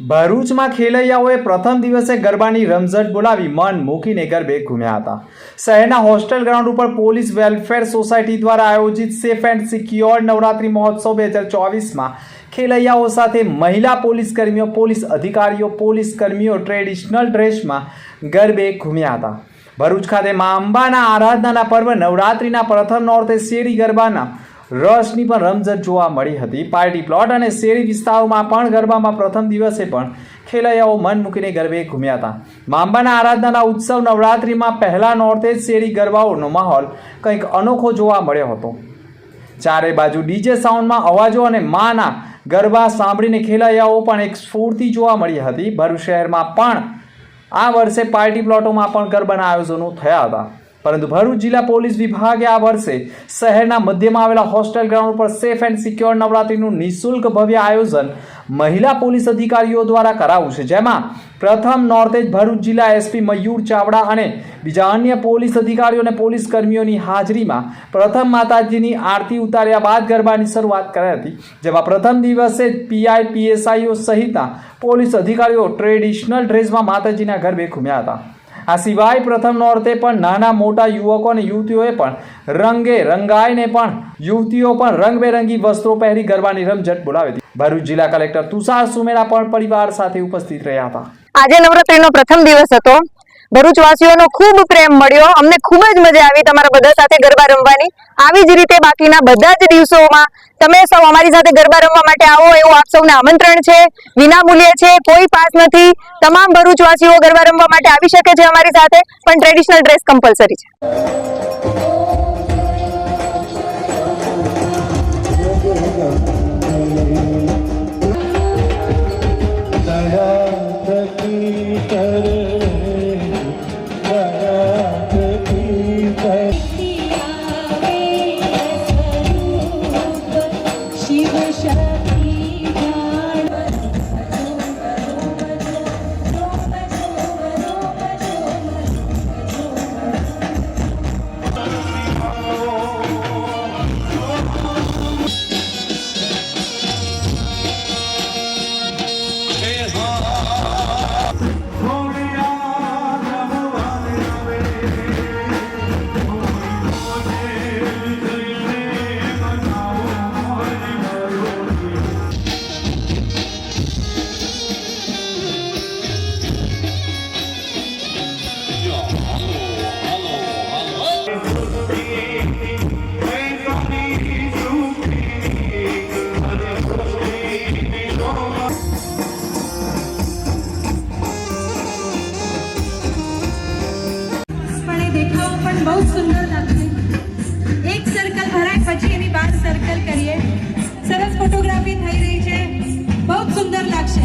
ભરૂચમાં ખેલૈયાઓએ પ્રથમ દિવસે ગરબાની રમઝટ બોલાવી મન મૂકીને ગરબે ઘૂમ્યા હતા. શહેરના હોસ્ટેલ ગ્રાઉન્ડ ઉપર પોલીસ વેલફેર સોસાયટી દ્વારા આયોજિત સેફ એન્ડ સિક્યોર નવરાત્રી મહોત્સવ બે હજાર ચોવીસમાં ખેલૈયાઓ સાથે મહિલા પોલીસ કર્મીઓ, પોલીસ અધિકારીઓ, પોલીસ કર્મીઓ ટ્રેડિશનલ ડ્રેસમાં ગરબે ઘૂમ્યા હતા. ભરૂચ ખાતે મા અંબાના આરાધનાના પર્વ, નવરાત્રિના પ્રથમ નોરતે શેરી ગરબાના રસની પણ રમઝટ જોવા મળી હતી. પાર્ટી પ્લોટ અને શેરી વિસ્તારોમાં પણ ગરબામાં પ્રથમ દિવસે પણ ખેલૈયાઓ મન મૂકીને ગરબે ઘૂમ્યા હતા. માંબાના આરાધનાના ઉત્સવ નવરાત્રિમાં પહેલા નોરતે જ શેરી ગરબાઓનો માહોલ કંઈક અનોખો જોવા મળ્યો હતો. ચારે બાજુ ડીજે સાઉન્ડમાં અવાજો અને માના ગરબા સાંભળીને ખેલૈયાઓ પણ એક સ્ફૂર્તિ જોવા મળી હતી. ભરૂચ શહેરમાં પણ આ વર્ષે પાર્ટી પ્લોટોમાં પણ ગરબાના આયોજનો થયા હતા. પરંતુ ભરૂચ જિલ્લા પોલીસ વિભાગે આ વર્ષે શહેરના મધ્યમાં આવેલા હોસ્ટેલ ગ્રાઉન્ડ પર સેફ એન્ડ સિક્યોર નવરાત્રીનું નિઃશુલ્ક ભવ્ય આયોજન મહિલા પોલીસ અધિકારીઓ દ્વારા કરાવ્યું છે, જેમાં પ્રથમ નોર્થ એજ ભરૂચ જિલ્લા એસપી મયુર ચાવડા અને બીજા અન્ય પોલીસ અધિકારીઓ અને પોલીસ કર્મીઓની હાજરીમાં પ્રથમ માતાજીની આરતી ઉતાર્યા બાદ ગરબાની શરૂઆત કરાઈ હતી, જેમાં પ્રથમ દિવસે પીઆઈ પીએસઆઈઓ સહિતના પોલીસ અધિકારીઓ ટ્રેડિશનલ ડ્રેસમાં માતાજીના ગરબે ઘૂમ્યા હતા. આ સિવાય પ્રથમ નોરતે પણ નાના મોટા યુવકો અને યુવતીઓએ પણ રંગે રંગાઈને પણ યુવતીઓ પણ રંગબેરંગી વસ્ત્રો પહેરી ગરબાની રમઝટ બોલાવી હતી. ભરૂચ જિલ્લા કલેક્ટર તુષાર સુમેરા પણ પરિવાર સાથે ઉપસ્થિત રહ્યા હતા. આજે નવરાત્રીનો પ્રથમ દિવસ હતો. ભરૂચ વાસીઓનો ખૂબ પ્રેમ મળ્યો. અમને ખૂબ જ મજા આવી તમારા બધા સાથે ગરબા રમવાની. આવી જ રીતે બાકીના બધા જ દિવસોમાં તમે સૌ અમારી સાથે ગરબા રમવા માટે આવો એવું આપ સૌને આમંત્રણ છે, વિનામૂલ્યે છે, કોઈ પાસ નથી. તમામ ભરૂચવાસીઓ ગરબા રમવા માટે આવી શકે છે અમારી સાથે, પણ ટ્રેડિશનલ ડ્રેસ કમ્પલસરી છે. બહુ સુંદર લાગશે એક સર્કલ ભરાય પછી એની બહાર સર્કલ કરીએ સરસ ફોટોગ્રાફી થઈ રહી છે। બહુ સુંદર લાગશે